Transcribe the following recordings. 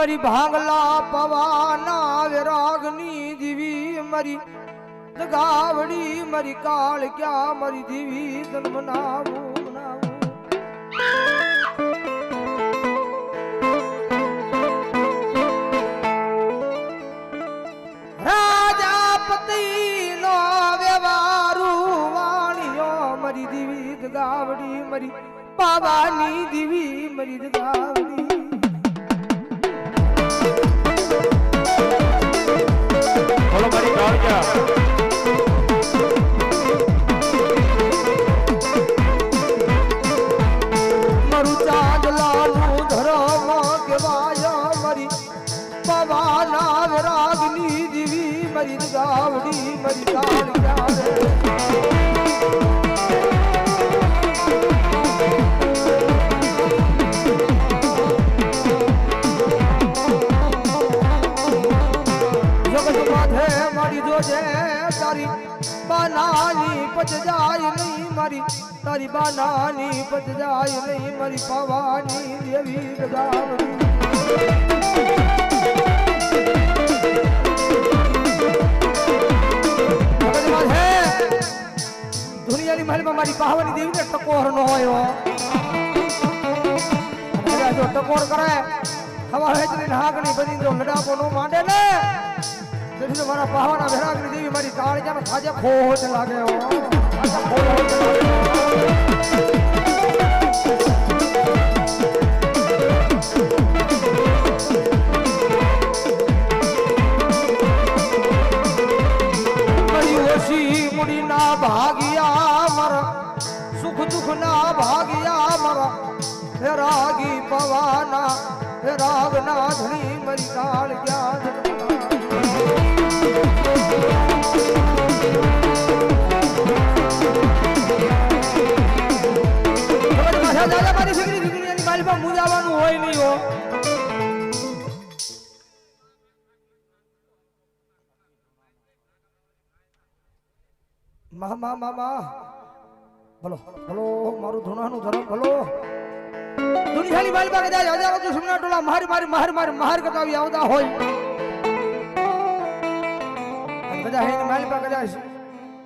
મારી ભાંગલા પવાના વિરાગની દીવી મરી ગાવડી મરી, કાળ ક્યાં મરી દીવી તન મનાવું મનાવું રાજાપતિ નો વ્યવહારુ વાણિયો મરી દીવી ગાવડી મરી પાવાની દીવી મરી ગાવડી मरी गावड़ी मरी गावड़ी बनानी पच नहीं मरी तारी बनानी पच जाय नहीं मरी भवानी देवी गावड़ी પાહવાની મારી પાવાની દેવીને ટકોર નો હોય જો ટકોર કરે, હવા હેચરી નાગની બની જો લડાપો નો માંડે ને મારા પાવાના ભેરાગની દેવી મારી કાળજાનો ખાજે ખોટ લાગે હો. દુઃખના ભાગિયા મારા. હે રાગી પવાના, હે રાગના ધણી મરી કાળ મારી દીકરી દીકરીની માલિપા મુજાવાનું હોય નહીં મામા મા મા મા ભલો ભલો મારું ધૂણાનું ધરમ ભલો દુનિયાની માલ પાસે કદાચ હજારો દુશ્મના ટોળા મારી મારી, માર મારી, માર કરતા આવી આવતા હોય. બધા કદાચ માલ પાસે કદાચ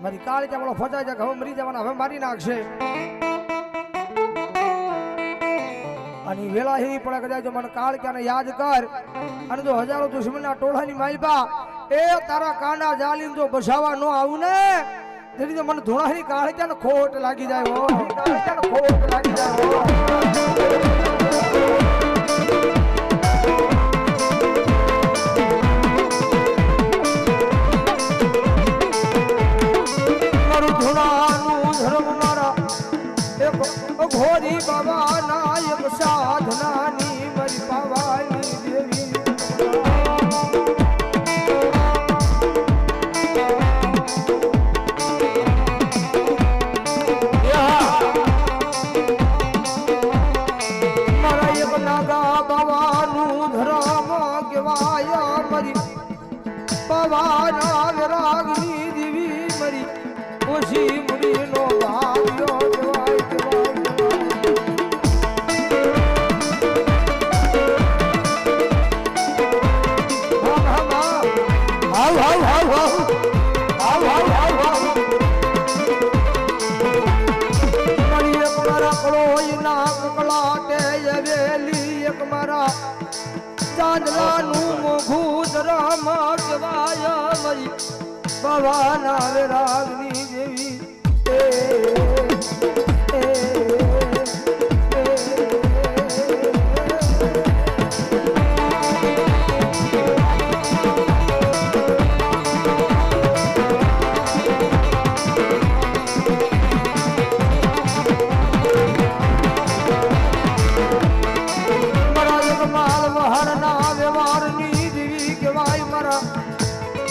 મારી કાળી ચાવડો ફસાઈ જાય કે હવે મરી જવાના, હવે મારી નાખશે. અને વેલા એવી પડે કદાચ જો મને કાળ ક્યાંને યાદ કર, અને જો હજારો દુશ્મનના ટોળાની માલપા એ તારા કાંડા જાલીન જો બસાવા ન આવું ને તેની મને ધોળાની કાળી ત્યાં ખોટ લાગી જાય હો? ત્યાં ખોટ લાગી જાય ઘોરી બાબા નાયક સાધનાની મરી પાવાની પવાના વિરાગની દેવી મારી ઓછી મુડીનો ભાગ્યો કહેવાય કહેવાય હાવ હાવ હાવ હાવ હાવ હાવ હાવ હાવ મારી એક મારા કળોઈના કકળાટે વેલી એક મારા ચાંદલાનું મોઘું રામ કવાય મરી ભવાના રાગની દેવી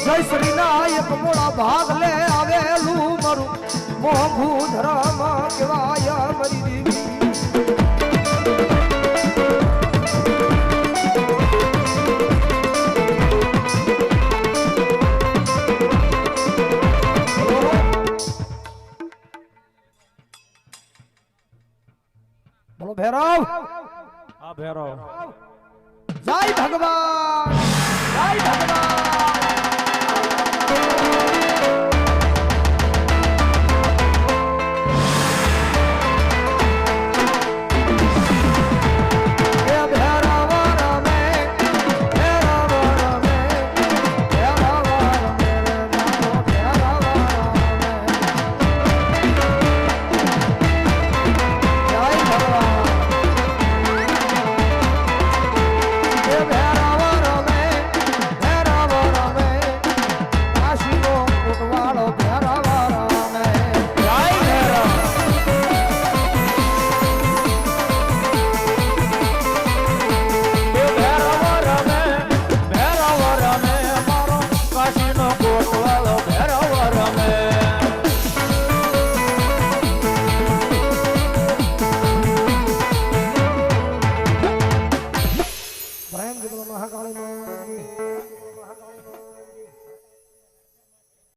જય શ્રી નાયક મોડા ભાગ લે આવેલું મારું. મોઘું ધર્મ કહેવાય મરી દીવી. બોલો ભૈરવ. આ ભેરો જય ભગવાન. જય ભગવાન.